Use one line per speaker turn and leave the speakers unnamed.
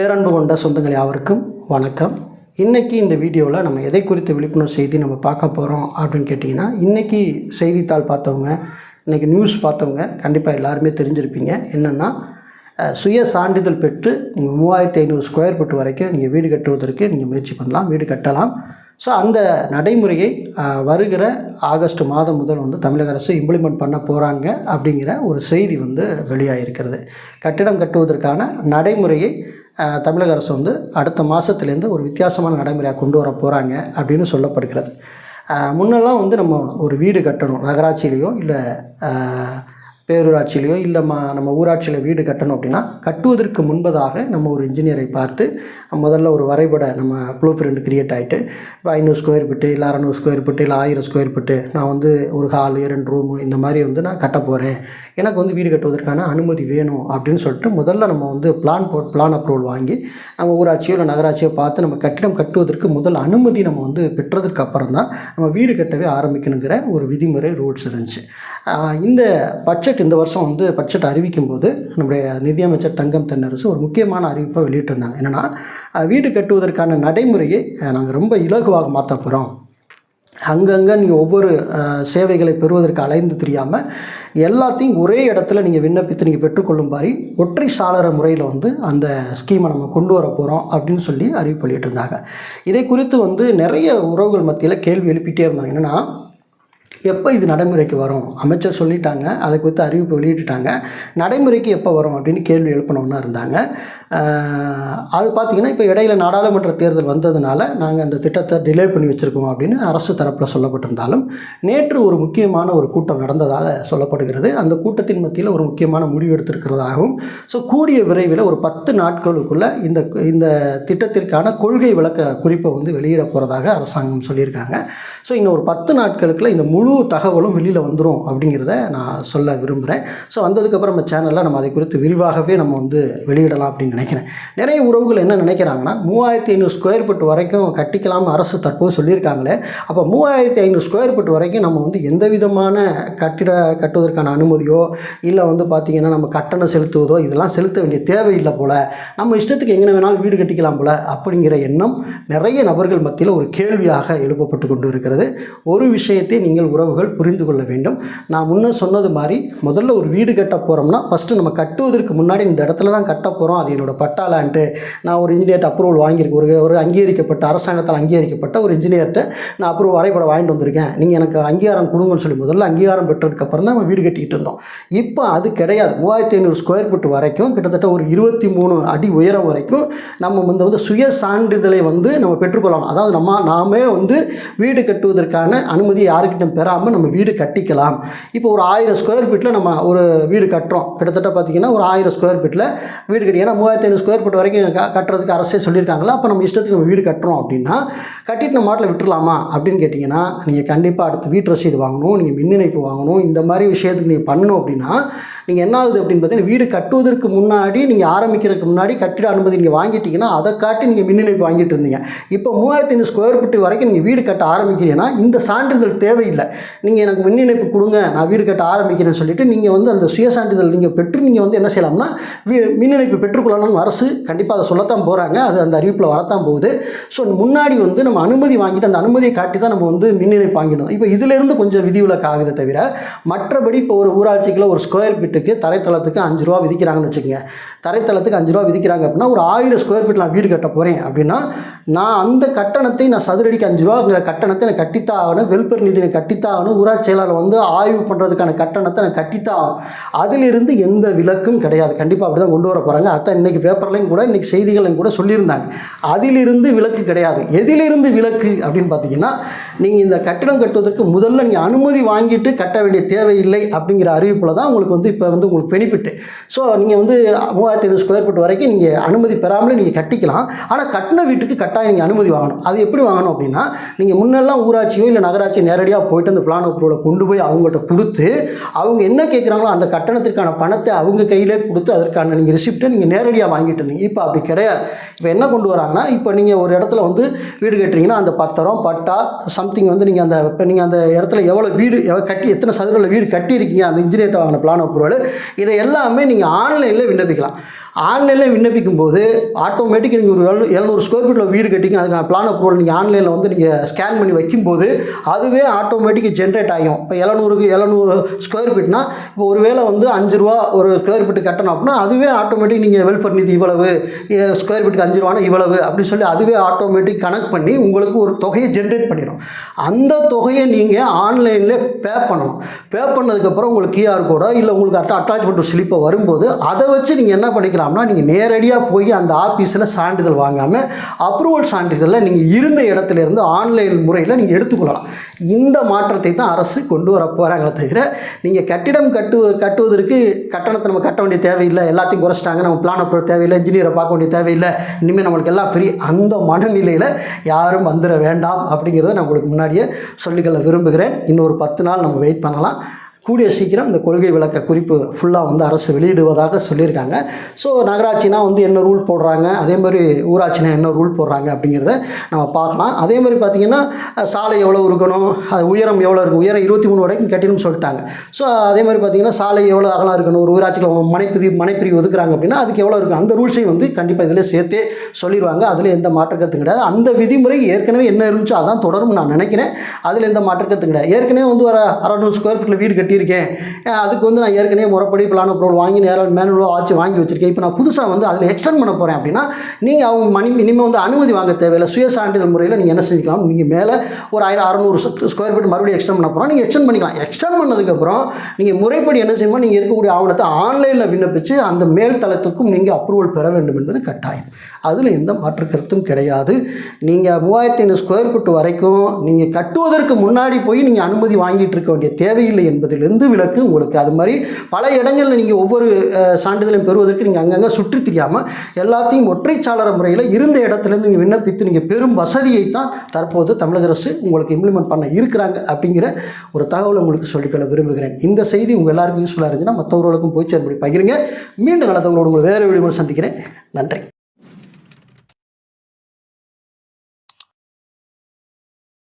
பேரன்பு கொண்ட சொந்தங்கள் யாவருக்கும் வணக்கம். இன்றைக்கி இந்த வீடியோவில் நம்ம எதை குறித்த விழிப்புணர்வு செய்தி நம்ம பார்க்க போகிறோம் அப்படின்னு கேட்டிங்கன்னா இன்றைக்கி செய்தித்தாள் பார்த்தவங்க இன்றைக்கி நியூஸ் பார்த்தவங்க கண்டிப்பாக எல்லாருமே தெரிஞ்சிருப்பீங்க. என்னென்னா சுய சான்றிதழ் பெற்று நீங்கள் மூவாயிரத்தி ஐநூறு ஸ்கொயர் ஃபீட் வரைக்கும் நீங்கள் வீடு கட்டுவதற்கு நீங்கள் முயற்சி பண்ணலாம் வீடு கட்டலாம். ஸோ அந்த நடைமுறையை வருகிற ஆகஸ்ட் மாதம் முதல் வந்து தமிழக அரசு இம்ப்ளிமெண்ட் பண்ண போகிறாங்க அப்படிங்கிற ஒரு செய்தி வந்து வெளியாகிருக்கிறது கட்டிடம் கட்டுவதற்கான நடைமுறையை தமிழக அரசு வந்து அடுத்த மாதத்துலேருந்து ஒரு வித்தியாசமான நடைமுறையாக கொண்டு வர போகிறாங்க அப்படின்னு சொல்லப்படுகிறது. முன்னெல்லாம் வந்து நம்ம ஒரு வீடு கட்டணும் நகராட்சியிலையோ இல்லை பேரூராட்சியிலையோ இல்லை மா நம்ம ஊராட்சியில் வீடு கட்டணும் அப்படின்னா கட்டுவதற்கு முன்பதாக நம்ம ஒரு இன்ஜினியரை பார்த்து முதல்ல ஒரு வரைபட நம்ம ப்ளூ பிரிண்ட் கிரியேட் ஆகிட்டு இப்போ ஐநூறு ஸ்கொயர் ஃபிட்டு இல்லை அறநூறு ஸ்கொயர் ஃபிட்டு இல்லை ஆயிரம் ஸ்கொயர் ஃபிட்டு நான் வந்து ஒரு ஹாலு ரெண்டு ரூமு இந்த மாதிரி வந்து நான் கட்ட போகிறேன் எனக்கு வந்து வீடு கட்டுவதற்கான அனுமதி வேணும் அப்படின்னு சொல்லிட்டு முதல்ல நம்ம வந்து பிளான் போட் பிளான் அப்ரூவல் வாங்கி நம்ம ஊராட்சியோ இல்லை நகராட்சியோ பார்த்து நம்ம கட்டிடம் கட்டுவதற்கு முதல் அனுமதி நம்ம வந்து பெற்றதுக்கு அப்புறம் தான் நம்ம வீடு கட்டவே ஆரம்பிக்கணுங்கிற ஒரு விதிமுறை ரூல்ஸ் இருந்துச்சு. இந்த பட்ஜெட் இந்த வருஷம் வந்து பட்ஜெட் அறிவிக்கும் போது நம்முடைய நிதியமைச்சர் தங்கம் தென்னரசு ஒரு முக்கியமான அறிவிப்பை வெளியிட்டிருந்தாங்க. என்னென்னா வீடு கட்டுவதற்கான நடைமுறையை நாங்கள் ரொம்ப இலகுவாக மாற்ற போகிறோம் அங்கங்கே நீங்கள் ஒவ்வொரு சேவைகளை பெறுவதற்கு அலைந்து தெரியாமல் எல்லாத்தையும் ஒரே இடத்துல நீங்கள் விண்ணப்பித்து நீங்கள் பெற்றுக்கொள்ளும் மாதிரி ஒற்றை சாளர முறையில் வந்து அந்த ஸ்கீமை நம்ம கொண்டு வர போகிறோம் அப்படின்னு சொல்லி அறிவிப்பு வெளியிட்டிருந்தாங்க இதை குறித்து வந்து நிறைய உறவுகள் மத்தியில் கேள்வி எழுப்பிட்டே இருந்தாங்க. என்னென்னா எப்போ இது நடைமுறைக்கு வரும்? அமைச்சர் சொல்லிட்டாங்க. அதை குறித்து அறிவிப்பு வெளியிட்டுட்டாங்க. நடைமுறைக்கு எப்போ வரும் அப்படின்னு கேள்வி எழுப்பினோன்னா இருந்தாங்க. அது பார்த்திங்கன்னா இப்போ இடையில நாடாளுமன்ற தேர்தல் வந்ததுனால நாங்கள் அந்த திட்டத்தை டிலே பண்ணி வச்சுருக்கோம் அப்படின்னு அரசு தரப்பில் சொல்லப்பட்டிருந்தாலும் நேற்று ஒரு முக்கியமான ஒரு கூட்டம் நடந்ததாக சொல்லப்படுகிறது. அந்த கூட்டத்தின் மத்தியில் ஒரு முக்கியமான முடிவு எடுத்திருக்கிறதாகவும் ஸோ கூடிய விரைவில் ஒரு பத்து நாட்களுக்குள்ளே இந்த இந்த திட்டத்திற்கான கொள்கை விளக்க குறிப்பை வந்து வெளியிட போகிறதாக அரசாங்கம் சொல்லியிருக்காங்க. ஸோ இன்னும் ஒரு பத்து நாட்களுக்குள்ள இந்த முழு தகவலும் வெளியில் வந்துடும் அப்படிங்கிறத நான் சொல்ல விரும்புகிறேன் ஸோ வந்ததுக்கப்புறம் நம்ம சேனலில் நம்ம அதை குறித்து விரிவாகவே நம்ம வந்து வெளியிடலாம் அப்படின்னு நினைக்கிறேன். நிறைய உறவுகள் என்ன நினைக்கிறாங்கன்னா மூவாயிரத்தி ஐநூறு ஸ்கொயர் ஃபீட் வரைக்கும் கட்டிக்கலாம்னு அரசு தற்போது சொல்லியிருக்காங்களே அப்போ மூவாயிரத்தி ஐநூறு ஸ்கொயர் ஃபீட் வரைக்கும் நம்ம வந்து எந்த விதமான கட்டிட கட்டுவதற்கான அனுமதியோ இல்லை வந்து பார்த்திங்கன்னா நம்ம கட்டணம் செலுத்துவதோ இதெல்லாம் செலுத்த வேண்டிய தேவையில்லை போல் நம்ம இஷ்டத்துக்கு எங்கே வேணாலும் வீடு கட்டிக்கலாம் போல் அப்படிங்கிற எண்ணம் நிறைய நபர்கள் மத்தியில் ஒரு கேள்வியாக எழுப்பப்பட்டு கொண்டு இருக்கிறது ஒரு விஷயத்தை நீங்கள் உறவுகள் புரிந்து கொள்ள வேண்டும். நான் முன்ன சொன்னது மாதிரி முதல்ல ஒரு வீடு கட்ட போகிறோம்னா ஃபஸ்ட்டு நம்ம கட்டுவதற்கு முன்னாடி இந்த இடத்துல தான் கட்ட போகிறோம் அது என்னோட பட்டாலான்ட்டு நான் ஒரு இன்ஜினியர்ட்ட அப்ரூவல் வாங்கியிருக்கேன் ஒரு ஒரு அங்கீகரிக்கப்பட்ட அரசாங்கத்தால் அங்கீகரிக்கப்பட்ட ஒரு இன்ஜினியர்கிட்ட நான் அப்ரூவல் வரைபடம் வாங்கிட்டு வந்திருக்கேன். நீங்கள் எனக்கு அங்கீகாரம் கொடுங்கன்னு சொல்லி முதல்ல அங்கீகாரம் பெற்றதுக்கப்புறம் தான் நம்ம வீடு கட்டிக்கிட்டு இருந்தோம். இப்போ அது கிடையாது. மூவாயிரத்தி ஐநூறு ஸ்கொயர் ஃபீட் வரைக்கும் கிட்டத்தட்ட ஒரு இருபத்தி மூணு அடி உயரம் வரைக்கும் நம்ம வந்து வந்து சுய சான்றிதழை வந்து நம்ம பெற்றுக்கொள்ளலாம் அதாவது நம்ம நாமே வந்து வீடு கட்டுவதற்கான அனுமதி யாருக்கிட்ட பெறாமல் நம்ம வீடு கட்டிக்கலாம். இப்போ ஒரு ஆயிரம் ஸ்கொயர் ஃபீட்டில் நம்ம ஒரு வீடு கட்டுறோம். கிட்டத்தட்ட பார்த்திங்கன்னா ஒரு ஆயிரம் ஸ்கொயர் ஃபீட்டில் வீடு கட்டி ஏன்னா மூவாயிரத்தி ஐநூறு ஸ்கொயர் ஃபீட் வரைக்கும் க கட்டுறதுக்கு அரசே சொல்லியிருக்காங்களா அப்போ நம்ம இஷ்டத்துக்கு நம்ம வீடு கட்டுறோம் அப்படின்னா கட்டிட்டு நம்ம மாட்டில் விட்டுறலாமா அப்படின்னு கேட்டிங்கன்னா நீங்கள் கண்டிப்பாக அடுத்து வீட்டு ரசீது வாங்கணும் நீங்கள் மின் இணைப்பு வாங்கணும் இந்த மாதிரி விஷயத்துக்கு நீங்கள் பண்ணணும் அப்படின்னா நீங்கள் என்ன ஆகுது அப்படின்னு பார்த்தீங்கன்னா வீடு கட்டுவதற்கு முன்னாடி நீங்கள் ஆரம்பிக்கிறதுக்கு முன்னாடி கட்டிட அனுமதி நீங்கள் வாங்கிட்டீங்கன்னா அதை காட்டி நீங்கள் மின் இணைப்பு வாங்கிட்டு இருந்தீங்க. இப்போ மூவாயிரத்தி ஐநூறு ஸ்கொயர் ஃபீட் வரைக்கும் நீங்கள் வீடு கட்ட ஆரம்பிக்கிறீங்கன்னா இந்த சான்றிதழ் தேவையில்லை. நீங்கள் எனக்கு மின் இணைப்பு கொடுங்க நான் வீடு கட்ட ஆரம்பிக்கிறேன்னு சொல்லிட்டு நீங்கள் வந்து அந்த சுய சான்றிதழ் நீங்கள் பெற்று நீங்கள் வந்து என்ன செய்யலாம்னா வீ- மின் இணைப்பு பெற்றுக்கொள்ளணும்னு அரசு கண்டிப்பாக அதை சொல்லத்தான் போகிறாங்க அது அந்த அறிவிப்பில் வரத்தான் போகுது. ஸோ முன்னாடி வந்து நம்ம அனுமதி வாங்கிட்டு அந்த அனுமதியை காட்டி தான் நம்ம வந்து மின் இணைப்பு வாங்கிடணும். இப்போ இதிலிருந்து கொஞ்சம் விதிவிலக்கு ஆகுதே தவிர மற்றபடி இப்போ ஒரு ஊராட்சிக்குள்ள ஒரு ஸ்கொயர் ஃபீட்டுக்கு தரைத்தளத்துக்கு அஞ்சு ரூபா விதிக்கிறாங்கன்னு வச்சுக்கோங்க. தரைத்தளத்துக்கு அஞ்சு ரூபா விதிக்கிறாங்க அப்படின்னா ஒரு ஆயிரம் ஸ்கொயர் ஃபீட் நான் வீடு கட்ட போகிறேன் அப்படின்னா நான் அந்த கட்டணத்தை நான் சதுரடிக்கு அஞ்சு ரூபாங்கிற கட்டணத்தை நான் கட்டித்தான் ஆகணும். வெல்பேர் நிதி நான் கட்டித்தான் ஆகணும். ஊராட்சி செயலாளர் வந்து ஆய்வு பண்ணுறதுக்கான கட்டணத்தை நான் கட்டித்தான் ஆகணும். அதிலிருந்து எந்த விலக்கும் கிடையாது. கண்டிப்பாக அப்படி தான் கொண்டு வர போகிறாங்க அதான் இன்றைக்கி பேப்பர்லையும் கூட இன்றைக்கி செய்திகளையும் கூட சொல்லியிருந்தாங்க. அதிலிருந்து விலக்கு கிடையாது. எதிலிருந்து விலக்கு அப்படின்னு பார்த்தீங்கன்னா நீங்கள் இந்த கட்டணம் கட்டுவதற்கு முதல்ல நீங்கள் அனுமதி வாங்கிட்டு கட்ட வேண்டிய தேவையில்லை அப்படிங்கிற அறிவிப்பில் தான் உங்களுக்கு வந்து இப்போ வந்து உங்களுக்கு பெனிஃபிட்டு ஸோ நீங்கள் வந்து மூவாயிரத்தி ஐநூறு ஸ்கொயர் ஃபீட் வரைக்கும் நீங்கள் அனுமதி பெறாமலே நீங்கள் கட்டிக்கலாம். ஆனால் கட்டின வீட்டுக்கு கட்டாயம் நீங்கள் அனுமதி வாங்கணும். அது எப்படி வாங்கணும் அப்படின்னா நீங்கள் முன்னெல்லாம் ஊராட்சியோ இல்லை நகராட்சி நேரடியாக போயிட்டு அந்த பிளான் அப்ரூவலை கொண்டு போய் அவங்கள்ட்ட கொடுத்து அவங்க என்ன கேட்குறாங்களோ அந்த கட்டணத்திற்கான பணத்தை அவங்க கையிலே கொடுத்து அதற்கான நீங்கள் ரிசிப்ட்டை நீங்கள் நேரடியாக வாங்கிட்டு இருந்தீங்க. இப்போ அப்படி கிடையாது. இப்போ என்ன கொண்டு வராங்கன்னா இப்போ நீங்கள் ஒரு இடத்துல வந்து வீடு கட்டுறீங்கன்னா அந்த பத்திரம் பட்டா சம்திங் வந்து நீங்கள் அந்த இப்போ நீங்கள் அந்த இடத்துல எவ்வளோ வீடு எவ்வளோ கட்டி எத்தனை சதுரில் வீடு கட்டியிருக்கீங்க அந்த இன்ஜினியர்கிட்ட வாங்கின பிளான் அப்ரூவல் இதை எல்லாமே நீங்கள் ஆன்லைனில் விண்ணப்பிக்கலாம். ஆன்லைனில் விண்ணப்பிக்கும் போது ஆட்டோமேட்டிக் நீங்கள் ஒரு எழுநூறு ஸ்கொயர் ஃபீட்டில் வீடு கட்டிங்க அதுக்கான பிளான் அப்ரூவல் நீங்கள் ஆன்லைனில் வந்து நீங்கள் ஸ்கேன் பண்ணி வைக்கும்போது அதுவே ஆட்டோமேட்டிக் ஜென்ரேட் ஆகும். இப்போ எழுநூறுக்கு எழுநூறு ஸ்கொயர் ஃபீட்னா இப்போ ஒரு வேளை வந்து அஞ்சு ரூபா ஒரு ஸ்கொயர் ஃபீட்டு கட்டணும் அப்படின்னா அதுவே ஆட்டோமேட்டிக் நீங்கள் வெல்ஃபர் நிதி இவ்வளவு ஸ்கொயர் ஃபீட்டுக்கு அஞ்சு ரூபானா இவ்வளவு அப்படின்னு சொல்லி அதுவே ஆட்டோமேட்டிக் கனெக்ட் பண்ணி உங்களுக்கு ஒரு தொகையை ஜென்ரேட் பண்ணிடும். அந்த தொகையை நீங்கள் ஆன்லைனில் பே பண்ணணும். பே பண்ணதுக்கப்புறம் உங்களுக்கு கியூஆர் கோடோ இல்லை உங்களுக்கு அட்டாச்மெண்ட் ஸ்லிப்போ வரும்போது அதை வச்சு நீங்கள் என்ன பண்ணிக்கலாம்? பண்ணிக்கலாம்னா நீங்கள் நேரடியாக போய் அந்த ஆஃபீஸில் சான்றிதழ் வாங்காமல் அப்ரூவல் சான்றிதழில் நீங்கள் இருந்த இடத்துல இருந்து ஆன்லைன் முறையில் நீங்கள் எடுத்துக்கொள்ளலாம். இந்த மாற்றத்தை தான் அரசு கொண்டு வர போகிறாங்களே தவிர நீங்கள் கட்டிடம் கட்டு கட்டுவதற்கு கட்டணத்தை நம்ம கட்ட வேண்டிய தேவையில்லை எல்லாத்தையும் குறைச்சிட்டாங்க நம்ம பிளான் அப்ரூவல் தேவையில்லை இன்ஜினியரை பார்க்க வேண்டிய தேவையில்லை இனிமேல் நம்மளுக்கு எல்லாம் ஃப்ரீ அந்த மனநிலையில் யாரும் வந்துட வேண்டாம் அப்படிங்கிறத நான் உங்களுக்கு முன்னாடியே சொல்லிக்கொள்ள விரும்புகிறேன். இன்னொரு பத்து நாள் நம்ம வெயிட் பண்ணலாம். கூடிய சீக்கிரம் இந்த கொள்கை விளக்க குறிப்பு ஃபுல்லாக வந்து அரசு வெளியிடுவதாக சொல்லியிருக்காங்க. ஸோ நகராட்சினா வந்து என்ன ரூல் போடுறாங்க? அதே மாதிரி ஊராட்சினா என்ன ரூல் போடுறாங்க அப்படிங்கிறத நம்ம பார்க்கலாம். அதே மாதிரி பார்த்திங்கன்னா சாலை எவ்வளோ இருக்கணும்? அது உயரம் எவ்வளோ இருக்கும்? உயரம் இருபத்தி மூணு வரைக்கும் கட்டணும்னு சொல்லிட்டாங்க. ஸோ அதே மாதிரி பார்த்திங்கன்னா சாலை எவ்வளோ அகலம் இருக்கணும்? ஒரு ஊராட்சியில் மனைப்பிரிவு மனைப்பிரிவு ஒதுக்குறாங்க அப்படின்னா அதுக்கு எவ்வளோ இருக்கும் அந்த ரூல்ஸையும் வந்து கண்டிப்பாக இதில் சேர்த்தே சொல்லிடுவாங்க. அதில் எந்த மாற்று கிடையாது. அந்த விதிமுறை ஏற்கனவே என்ன இருந்துச்சோ அதான் தொடரும் நான் நினைக்கிறேன். அதில் எந்த மாற்றக்கருத்து கிடையாது. ஏற்கனவே வந்து ஒரு அறநூறு ஸ்கொயர் ஃபீட்டில் வீடு கட்டி கட்டியிருக்கேன். அதுக்கு வந்து நான் ஏற்கனவே முறைப்படி பிளான் அப்ரூவல் வாங்கி நேரம் மேனுவலோ ஆச்சு வாங்கி வச்சிருக்கேன். இப்போ நான் புதுசாக வந்து அதில் எக்ஸ்டெண்ட் பண்ண போகிறேன் அப்படின்னா நீங்கள் அவங்க மணி இனிமேல் வந்து அனுமதி வாங்க தேவையில்லை. சுய சான்றிதழ் முறையில் நீங்கள் என்ன செஞ்சுக்கலாம்? நீங்கள் மேலே ஒரு ஆயிரம் அறநூறு ஸ்கொயர் ஃபீட் மறுபடியும் எக்ஸ்டெண்ட் பண்ண போகிறோம் நீங்கள் எக்ஸ்டெண்ட் பண்ணிக்கலாம். எக்ஸ்டெண்ட் பண்ணதுக்கப்புறம் நீங்கள் முறைப்படி என்ன செய்யணும் நீங்கள் இருக்கக்கூடிய ஆவணத்தை ஆன்லைனில் விண்ணப்பித்து அந்த மேல் தளத்துக்கும் நீங்கள் அப்ரூவல் பெற வேண்டும் என்பது கட்டாயம். அதில் எந்த மாற்று கருத்தும் கிடையாது. நீங்கள் மூவாயிரத்தி ஐநூறு ஸ்கொயர் ஃபீட் வரைக்கும் நீங்கள் கட்டுவதற்கு முன்னாடி போய் நீங்கள் அனுமதி வாங்கிட்டு இருக்க வேண்டிய தேவையில்லை என்பதிலிருந்து விலக்கு உங்களுக்கு. அது மாதிரி பல இடங்களில் நீங்கள் ஒவ்வொரு சான்றிதழையும் பெறுவதற்கு நீங்கள் அங்கங்கே சுற்றி தெரியாமல் எல்லாத்தையும் ஒற்றைச்சாளர முறையில் இருந்த இடத்துலேருந்து நீங்கள் விண்ணப்பித்து நீங்கள் பெரும் வசதியை தான் தற்போது தமிழக அரசு உங்களுக்கு இம்ப்ளிமெண்ட் பண்ண இருக்கிறாங்க அப்படிங்கிற ஒரு தகவலை உங்களுக்கு சொல்லிக்கொள்ள விரும்புகிறேன். இந்த செய்தி உங்கள் எல்லாருக்கும் யூஸ்ஃபுல்லாக இருந்துச்சுன்னா மற்றவர்களுக்கும் போய் சேரும்படி பகிருங்க. மீண்டும் நல்ல தகவலோடு உங்களை வேறு வீடியோ சந்திக்கிறேன். நன்றி.